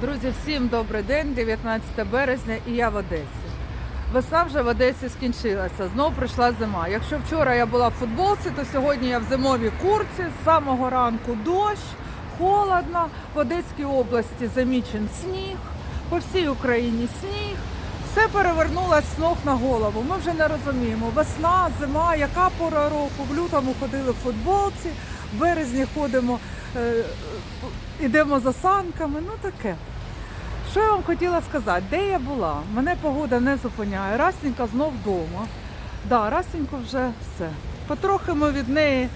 Друзі, всім добрий день, 19 березня, і я в Одесі. Весна вже в Одесі скінчилася. Знову прийшла зима. Якщо вчора я була в футболці, то сьогодні я в зимовій курці. З самого ранку дощ, холодно. В Одеській області замічен сніг, по всій Україні сніг. Все перевернулося з ног на голову. Ми вже не розуміємо. Весна, зима, яка пора року. В лютому ходили в футболці, в березні ходимо, йдемо за санками. Ну таке. Що я вам хотіла сказати? Де я була? Мене погода не зупиняє. Расенька знов вдома. Да, Расенько вже все. Потрохи ми від неї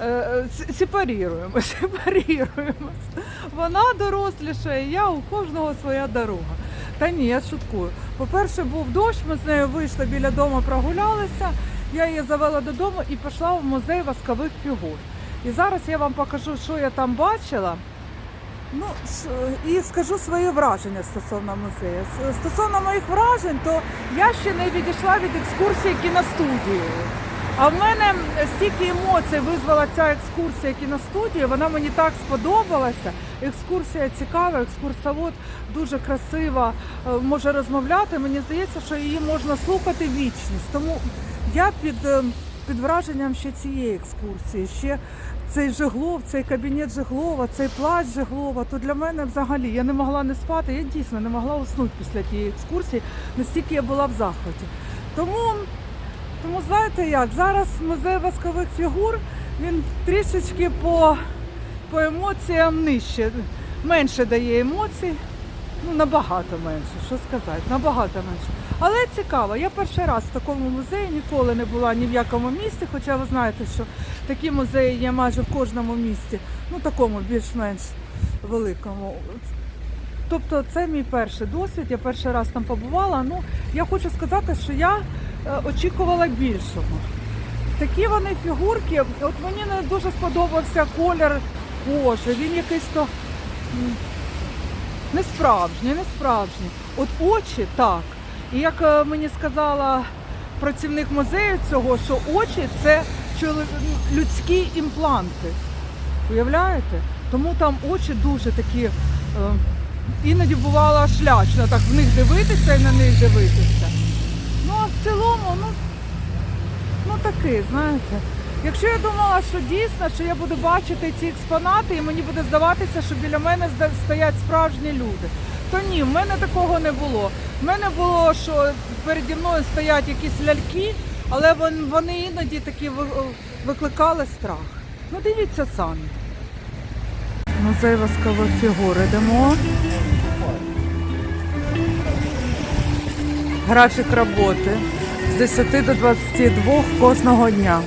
е, е, сепаріруємо, сепаріруємось. Вона дорослішає, я у кожного своя дорога. Та ні, я шуткую. По-перше, був дощ, ми з нею вийшли біля дому, прогулялися. Я її завела додому і пішла в музей воскових фігур. І зараз я вам покажу, що я там бачила. Ну і скажу свої враження стосовно музею. Стосовно моїх вражень, то я ще не відійшла від екскурсії кіностудією. А в мене стільки емоцій визвала ця екскурсія кіностудії, вона мені так сподобалася. Екскурсія цікава, екскурсовод дуже красива, е, може розмовляти. Мені здається, що її можна слухати вічність. Тому я під, е, під враженням ще цієї екскурсії, ще цей Жеглов, цей кабінет Жеглова, цей плащ Жеглова, то для мене взагалі я не могла не спати. Я дійсно не могла уснути після тієї екскурсії, настільки я була в захваті. Тому, тому знаєте як, зараз музей воскових фігур він трішечки по, по емоціям нижче, менше дає емоцій. Ну, набагато менше, що сказати, набагато менше. Але цікаво, я перший раз в такому музеї ніколи не була ні в якому місті, хоча ви знаєте, що такі музеї є майже в кожному місті, ну такому більш-менш великому. Тобто це мій перший досвід, я перший раз там побувала. Ну, я хочу сказати, що я е, очікувала більшого. Такі вони фігурки, от мені не дуже сподобався колір кожи, він якийсь то. Не справжній, не справжній. От очі так. І як е, мені сказала працівник музею цього, що очі це людські імпланти. Уявляєте? Тому там очі дуже такі. Е, іноді бувало шлячно так в них дивитися і на них дивитися. Ну а в цілому, ну, ну такий, знаєте. Якщо я думала, що дійсно, що я буду бачити ці експонати, і мені буде здаватися, що біля мене стоять справжні люди, то ні, в мене такого не було. В мене було, що переді мною стоять якісь ляльки, але вони іноді такі викликали страх. Ну дивіться самі. Музей воскових фігур йдемо. Графік роботи з 10 до 22 кожного дня.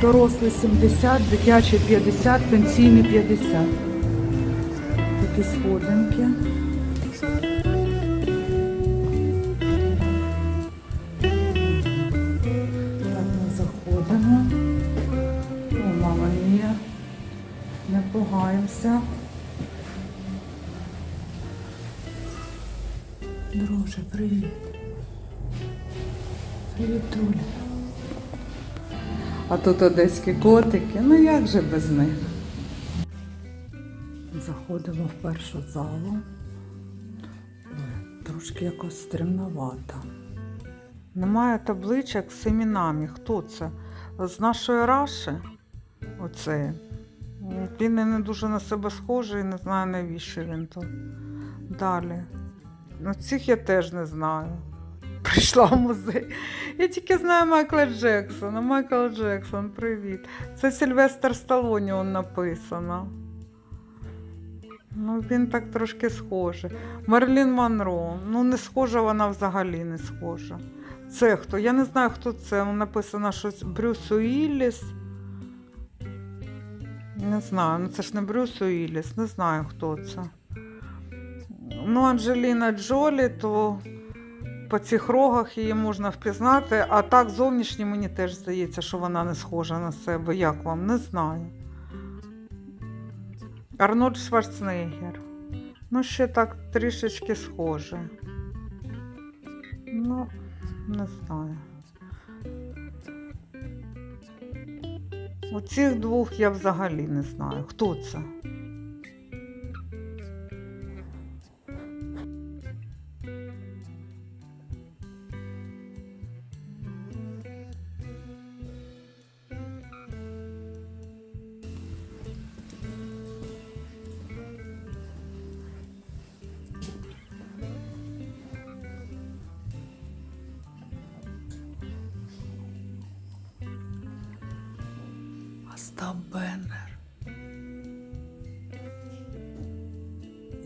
Дорослий 70, дитячий 50, пенсійний 50. Такі сходинки. Так, ми заходимо. О, мама мія. Не пугаємося. Друже, привіт. Привіт, Туля. А тут одеські котики. Ну як же без них? Заходимо в першу залу. Ой, трошки якось стремновато. Немає табличок з іменами. Хто це? З нашої раші? Оце. Він не дуже на себе схожий, не знаю навіщо він тут. Далі. Ну, цих я теж не знаю. Прийшла в музей. Я тільки знаю Майкла Джексона. Майкл Джексон, привіт. Це Сильвестр Сталоні он написано. Ну, він так трошки схожий. Мерлін Монро. Ну, не схожа вона взагалі не схожа. Це хто? Я не знаю, хто це. Написано щось Брюс Уілліс. Не знаю, ну це ж не Брюс Уілліс, не знаю, хто це. Ну, Анджеліна Джолі, то по цих рогах її можна впізнати, а так зовнішні мені теж здається, що вона не схожа на себе. Як вам? Не знаю. Арнольд Шварценеггер. Ну, ще так трішечки схоже. Ну, не знаю. Оцих двох я взагалі не знаю. Хто це?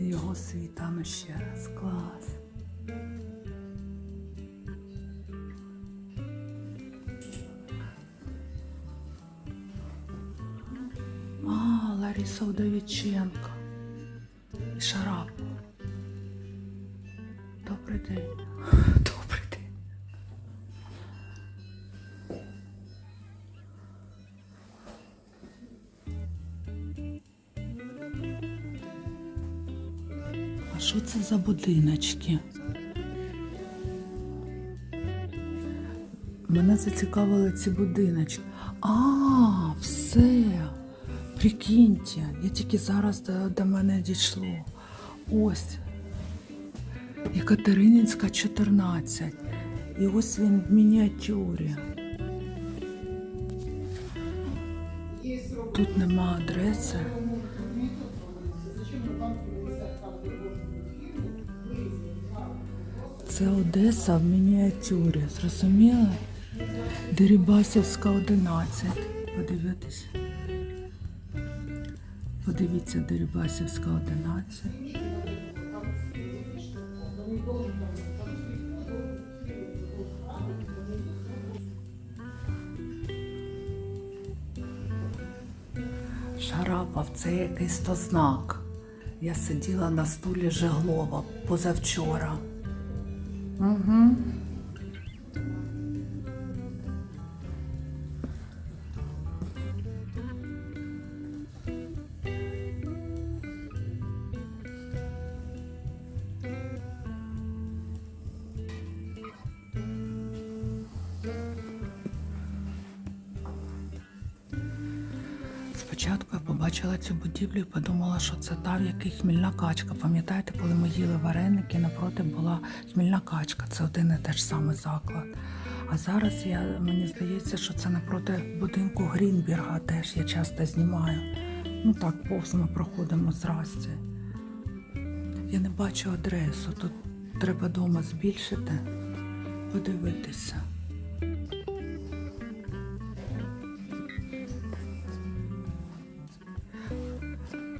Його світами ще раз. Клас. А, Лариса Удовіченко. За будиночки? Мене зацікавили ці будиночки. А, все. Прикиньте, я тільки зараз до, до мене дійшло. Ось. Екатерининська, 14. І ось він в мініатюрі. Тут нема адреси. Це Одеса в мініатюрі, зрозуміли? Дерибасівська 11. Подивитись. Подивіться, Дерибасівська 11. Шарапов, це якийсь то знак. Я сиділа на стулі Жеглова позавчора. Угу. Спочатку побачила цю будівлю і подумала, що це та, в якій хмільна качка. Пам'ятаєте, коли ми їли вареники, напроти була хмільна качка. Це один і теж самий заклад. А зараз я, мені здається, що це напроти будинку Грінберга теж я часто знімаю. Ну так, повз ми проходимо здрасті. Я не бачу адресу. Тут треба вдома збільшити, подивитися.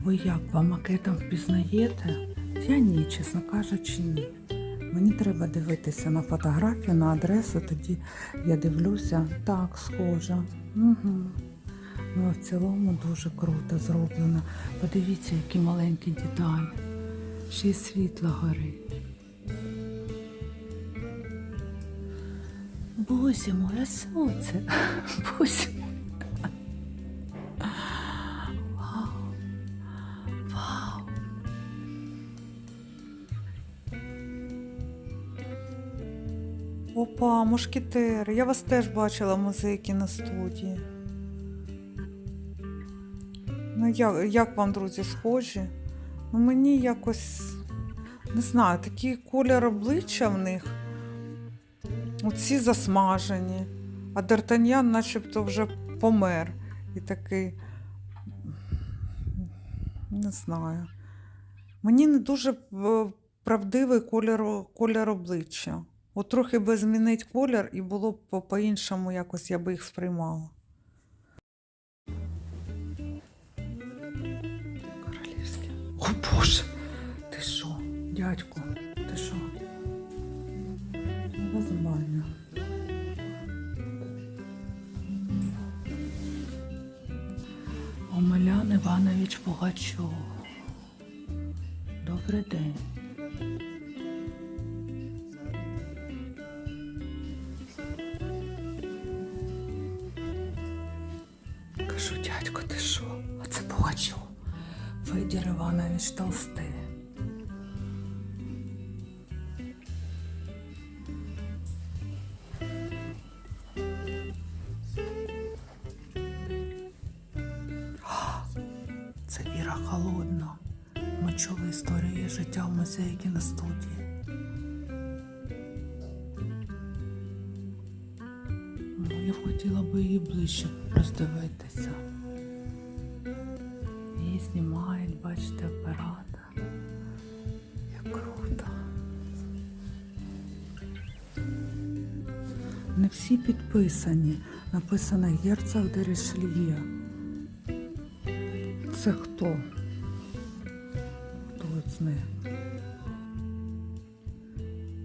Ви як по макетам впізнаєте? Я ні, чесно кажучи, ні. Мені треба дивитися на фотографію, на адресу, тоді я дивлюся, так, схоже. Угу. Ну, а в цілому дуже круто зроблено. Подивіться, які маленькі деталі. Ще й світло горить. Боже мой, а що Опа, мушкетери. Я вас теж бачила в музеї кіностудії. Ну, як, як вам, друзі, схожі? Ну, мені якось не знаю, такий колір обличчя в них. Оці засмажені. А Д'Артаньян начебто вже помер. І такий. Не знаю. Мені не дуже е, правдивий колір, колір обличчя. От трохи би змінити колір і було б по- по-іншому якось я би їх сприймала. Королівське. О Боже! Ти що, дядько, ти що? Нормально. Омелян Іванович Пугачов. Добрий день. Іванович Не всі підписані. Написано герцог де Ришельє. Це хто? Хто з них?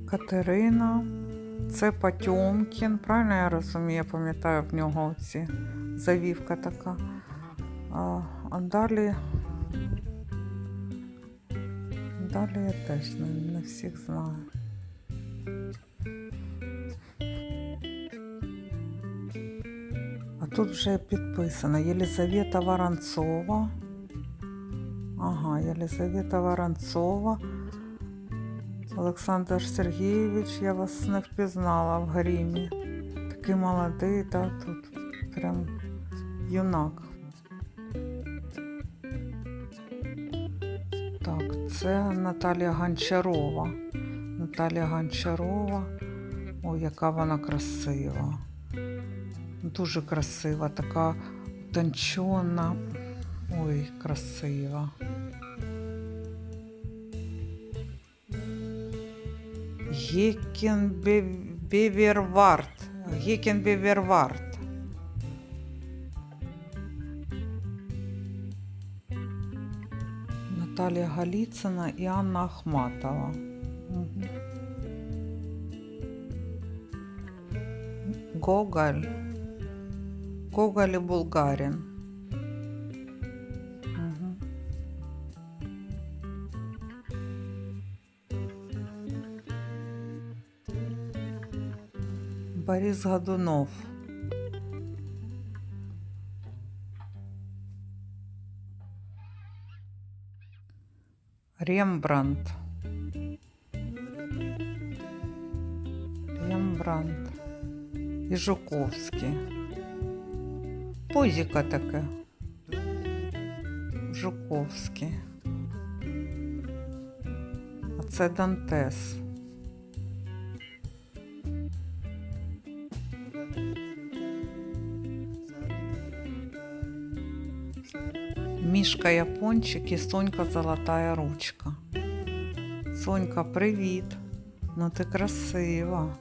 Катерина. Це Потьомкін. Правильно я розумію, я пам'ятаю в нього ці завівка така. А, а далі. Далі я теж не, не всіх знаю. Тут вже підписано Єлизавета Воронцова. Ага, Єлизавета Воронцова. Олександр Сергійович, я вас не впізнала в грімі. Такий молодий, та тут прям юнак. Так, це Наталія Гончарова. Наталія Гончарова. Ой, яка вона красива. Дуже красива, така утончена. Ой, красива. Гекен Бевервард. Гекен Бевервард. Наталія Галіцина і Анна Ахматова. Гоголь. Гоголь и Булгарин. Мгм. Борис Годунов. Рембрандт. Рембрандт. І Жуковський. Позіка таке. Жуковський. А це Дантес. Мішка Япончик і Сонька Золотая ручка. Сонька, привіт. Ну ти красива.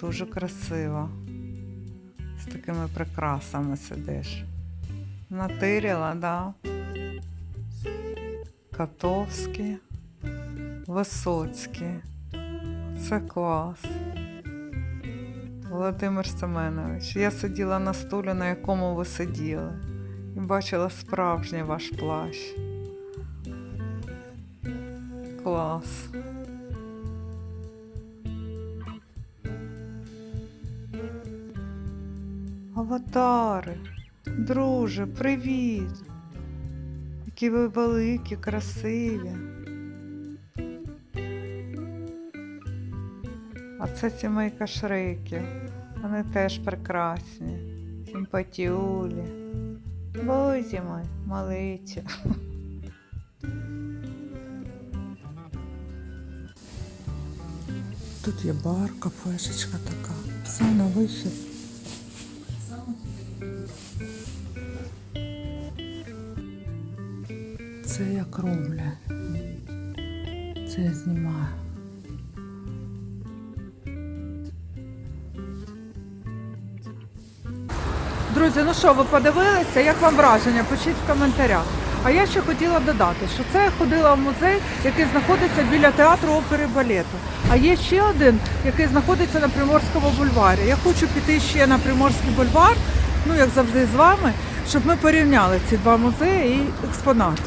Дуже красива. Такими прикрасами сидиш. Натирила, да? Котовський, Висоцький. Це клас. Володимир Семенович, я сиділа на стулі, на якому ви сиділи, і бачила справжній ваш плащ. Клас. Аватари, друже, привіт. Які ви великі, красиві. А це сімейка шреків. Вони теж прекрасні. Симпатіулі. Бозі мой, малиці. Тут є бар, кафешечка така. Все на вихід. Роблять. Це я знімаю. Друзі, ну що, ви подивилися? Як вам враження? Пишіть в коментарях. А я ще хотіла додати, що це я ходила в музей, який знаходиться біля театру опери балету. А є ще один, який знаходиться на Приморському бульварі. Я хочу піти ще на Приморський бульвар, ну як завжди з вами, щоб ми порівняли ці два музеї і експонати.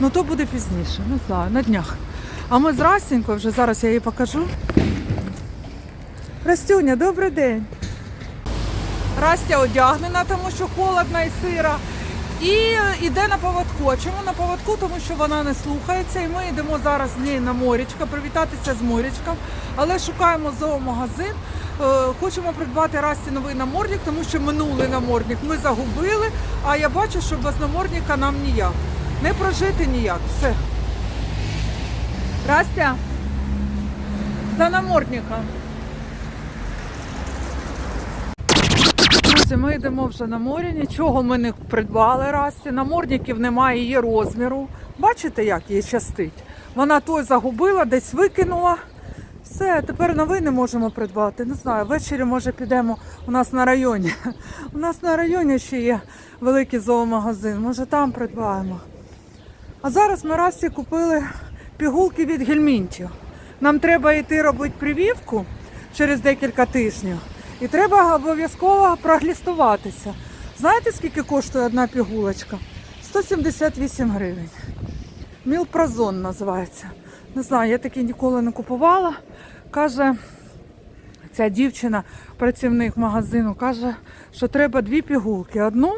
Ну то буде пізніше, не знаю, на днях. А ми з Растінькою, вже зараз я їй покажу. Растюня, добрий день. Растя одягнена, тому що холодно і сира. І йде на поводку. Чому на поводку? Тому що вона не слухається, і ми йдемо зараз з нею на морічка, привітатися з морічком, але шукаємо зоомагазин, хочемо придбати Расті новий намордник, тому що минулий намордник ми загубили, а я бачу, що без намордника нам ніяк. Не прожити ніяк. Все. Растя, за намордника. Друзі, ми йдемо вже на морі, нічого ми не придбали Расті. Намордників немає її розміру. Бачите, як їй щастить? Вона той загубила, десь викинула. Все, тепер новий не можемо придбати. Не знаю, ввечері може підемо у нас на районі. У нас на районі ще є великий зоомагазин. Може там придбаємо. А зараз ми Расті купили пігулки від гельмінтів. Нам треба йти робити прививку через декілька тижнів. І треба обов'язково проглістуватися. Знаєте, скільки коштує одна пігулочка? 178 гривень. Мілпразон називається. Не знаю, я такі ніколи не купувала. Каже, ця дівчина, працівник магазину, каже, що треба дві пігулки. Одну,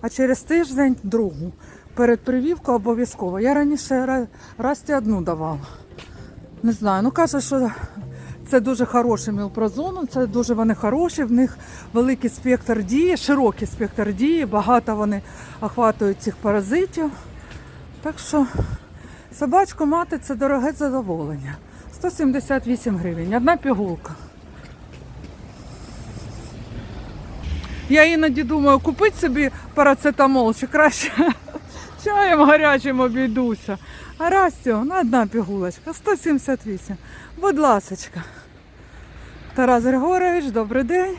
а через тиждень другу. Перед привівкою обов'язково. Я раніше ра- Расті одну давала. Не знаю, ну каже, що це дуже хороший мілпрозон, це дуже вони хороші, в них великий спектр дії, широкий спектр дії, багато вони охватують цих паразитів. Так що собачку мати це дороге задоволення. 178 гривень, одна пігулка. Я іноді думаю, купити собі парацетамол чи краще чаєм гарячим обійдуся. А Растю, на одна пігулочка, 178. Будь ласочка. Тарас Григорович, добрий день.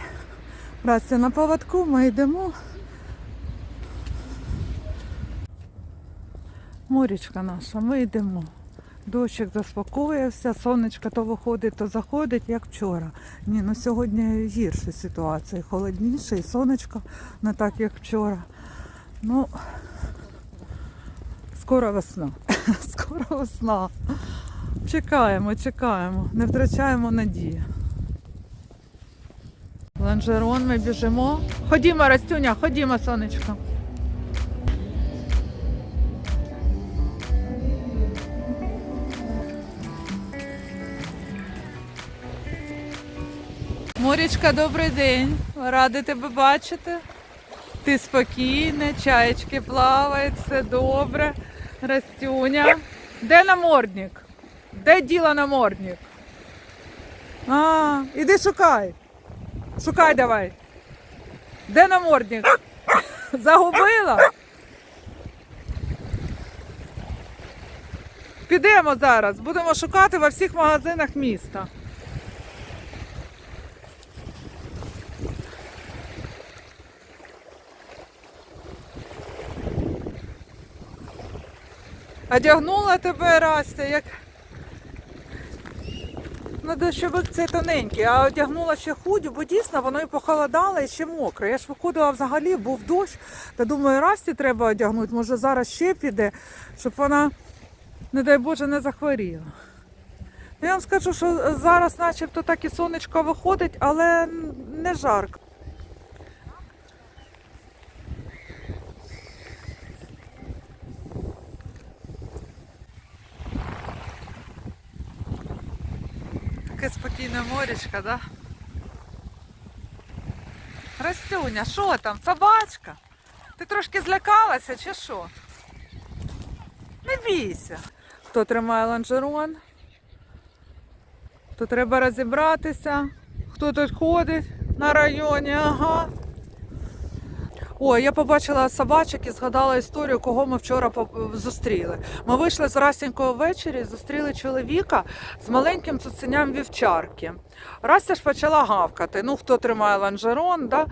Растя на поводку, ми йдемо. Морічка наша, ми йдемо. Дощик заспокоївся, сонечко то виходить, то заходить, як вчора. Ні, ну сьогодні гірша ситуація, холодніше, і сонечко не так, як вчора. Ну, скоро весна. Скоро весна. Чекаємо, чекаємо, не втрачаємо надії. Ланжерон, ми біжимо. Ходімо, Растюня, ходімо, сонечко. Морічка, добрий день. Ради тебе бачити. Ти спокійна, чаєчки плавають, все добре. Растюня. Де намордник? Де діла намордник? А, іди шукай. Шукай давай. Де намордник? Загубила? Підемо зараз, будемо шукати во всіх магазинах міста. Одягнула тебе Растя, як. Ну, дощовик це тоненький, а одягнула ще худю, бо дійсно воно і похолодало, і ще мокре. Я ж виходила взагалі, був дощ, та думаю, Расті треба одягнути, може зараз ще піде, щоб вона, не дай Боже, не захворіла. Я вам скажу, що зараз начебто так і сонечко виходить, але не жарко. Таке моречка, да? Растюня, що там? Собачка? Ти трошки злякалася чи що? Не бійся. Хто тримає ланжерон? То треба розібратися. Хто тут ходить на районі? Ага. Ой, я побачила собачок і згадала історію, кого ми вчора зустріли. Ми вийшли з Растенького ввечері, зустріли чоловіка з маленьким цуценям вівчарки. Растя ж почала гавкати. Ну, хто тримає ланжерон, да?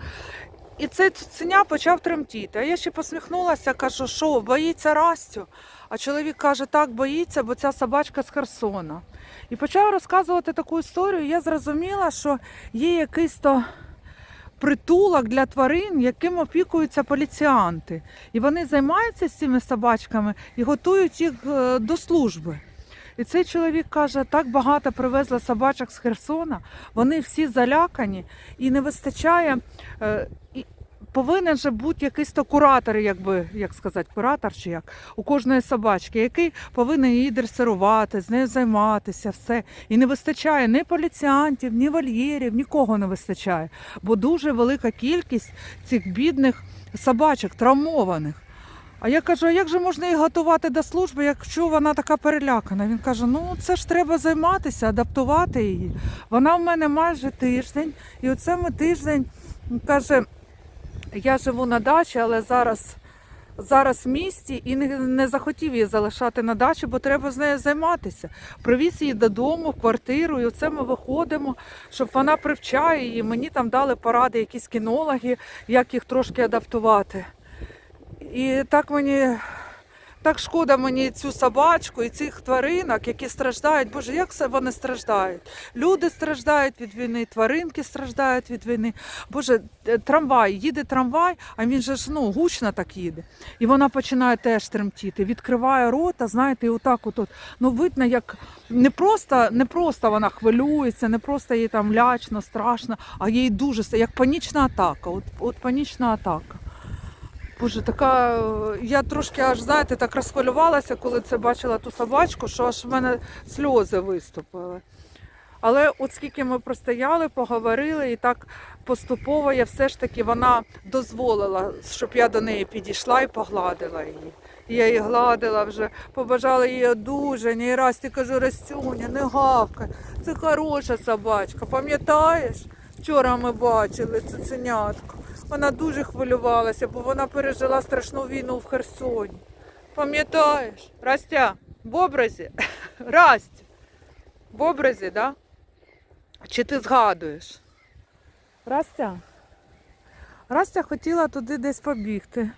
І цей цуценя почав тремтіти. А я ще посміхнулася, кажу, що боїться Растю. А чоловік каже, так боїться, бо ця собачка з Херсона. І почав розказувати таку історію. Я зрозуміла, що є якийсь то притулок для тварин, яким опікуються поліціанти. І вони займаються з цими собачками і готують їх е, до служби. І цей чоловік каже, так багато привезли собачок з Херсона, вони всі залякані і не вистачає е, повинен же бути якийсь то куратор, якби як сказати, куратор чи як у кожної собачки, який повинен її дресирувати, з нею займатися, все. І не вистачає ні поліціантів, ні вольєрів, нікого не вистачає. Бо дуже велика кількість цих бідних собачок, травмованих. А я кажу, а як же можна її готувати до служби, якщо вона така перелякана? Він каже: ну це ж треба займатися, адаптувати її. Вона в мене майже тиждень, і оце ми тиждень каже, я живу на дачі, але зараз. Зараз в місті і не, не захотів її залишати на дачі, бо треба з нею займатися. Привіз її додому, в квартиру, і оце ми виходимо, щоб вона привчає її. Мені там дали поради якісь кінологи, як їх трошки адаптувати. І так мені так шкода мені цю собачку і цих тваринок, які страждають. Боже, як вони страждають? Люди страждають від війни, тваринки страждають від війни. Боже, е, трамвай, їде трамвай, а він же ж ну, гучно так їде. І вона починає теж тремтіти, відкриває рота, знаєте, і отак от. Ну, видно, як не просто, не просто вона хвилюється, не просто їй там лячно, страшно, а їй дуже як панічна атака. От, от панічна атака. Боже, така. е, Я трошки аж знаєте, так розхвилювалася, коли це бачила ту собачку, що аж в мене сльози виступили. Але от скільки ми простояли, поговорили, і так поступово я все ж таки вона дозволила, щоб я до неї підійшла і погладила її. Я її гладила вже, побажала їй одужання. І раз ти кажу, Растюня, не гавкай. Це хороша собачка. Пам'ятаєш? Вчора ми бачили цуценятку. Вона дуже хвилювалася, бо вона пережила страшну війну в Херсоні. Пам'ятаєш? Растя, в образі? Расть. В образі, да? Чи ти згадуєш? Растя. Растя хотіла туди десь побігти.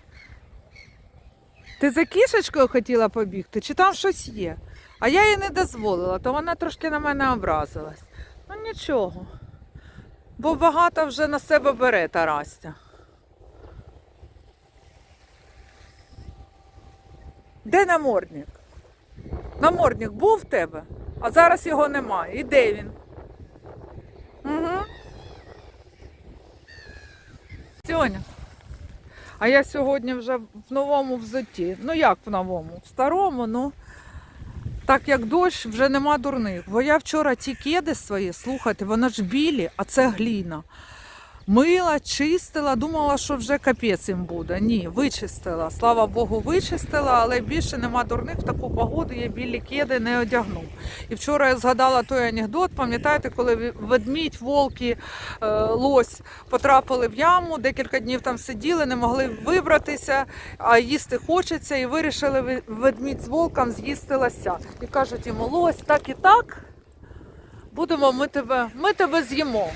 Ти за кішечкою хотіла побігти, чи там щось є? А я їй не дозволила, то вона трошки на мене образилась. Ну нічого. Бо багато вже на себе бере Тарастя. Де намордник? Намордник був в тебе, а зараз його немає. І де він? Угу. Сьоня. А я сьогодні вже в новому взутті. Ну як в новому? В старому, ну. Так як дощ, вже нема дурних. Бо я вчора ті кеди свої, слухайте, вони ж білі, а це гліна. Мила, чистила, думала, що вже капець їм буде. Ні, вичистила. Слава Богу, вичистила, але більше нема дурних в таку погоду, я білі кеди не одягну. І вчора я згадала той анекдот, пам'ятаєте, коли ведмідь, волки, е, лось потрапили в яму, декілька днів там сиділи, не могли вибратися, а їсти хочеться, і вирішили ведмідь з волком з'їсти лося. І кажуть йому, лось, так і так, будемо ми тебе, ми тебе з'їмо.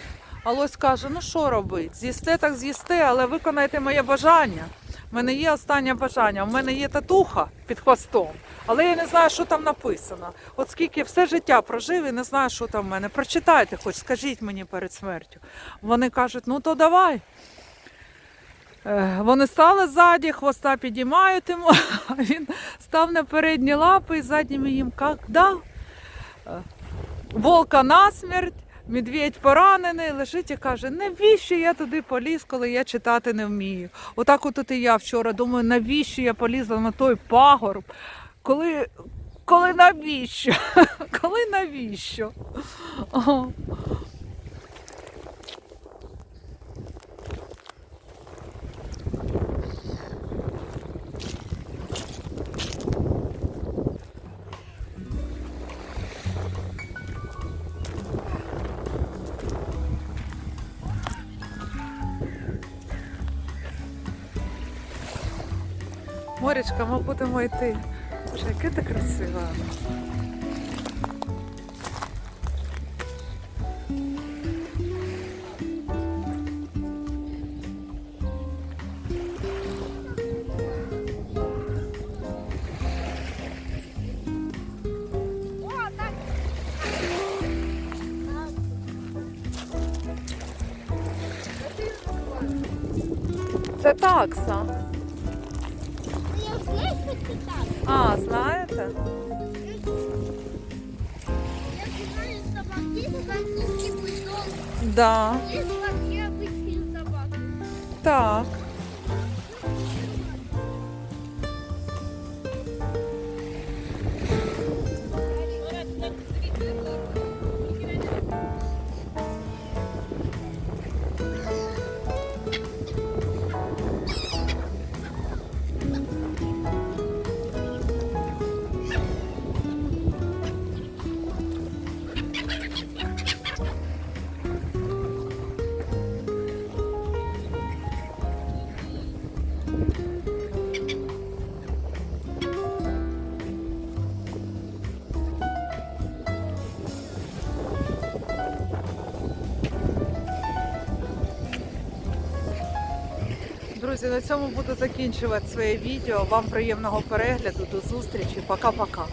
А лось каже: ну що робити? З'їсте так з'їсте, але виконайте моє бажання. У мене є останнє бажання. У мене є татуха під хвостом, але я не знаю, що там написано. От скільки все життя прожив і не знаю, що там в мене. Прочитайте, хоч скажіть мені перед смертю. Вони кажуть, ну то давай. Е, Вони стали ззаді, хвоста підіймають йому, а він став на передні лапи і задніми їм як дав. Е, Волка насмерть, медведь поранений, лежить і каже, навіщо я туди поліз, коли я читати не вмію. Отак от і я вчора думаю, навіщо я полізла на той пагорб, коли, коли навіщо? коли навіщо? О. Морічка, ми будемо йти. Боже, яке ти красива. Це такса. Друзі, на цьому буду закінчувати своє відео. Вам приємного перегляду. До зустрічі. Пока-пока.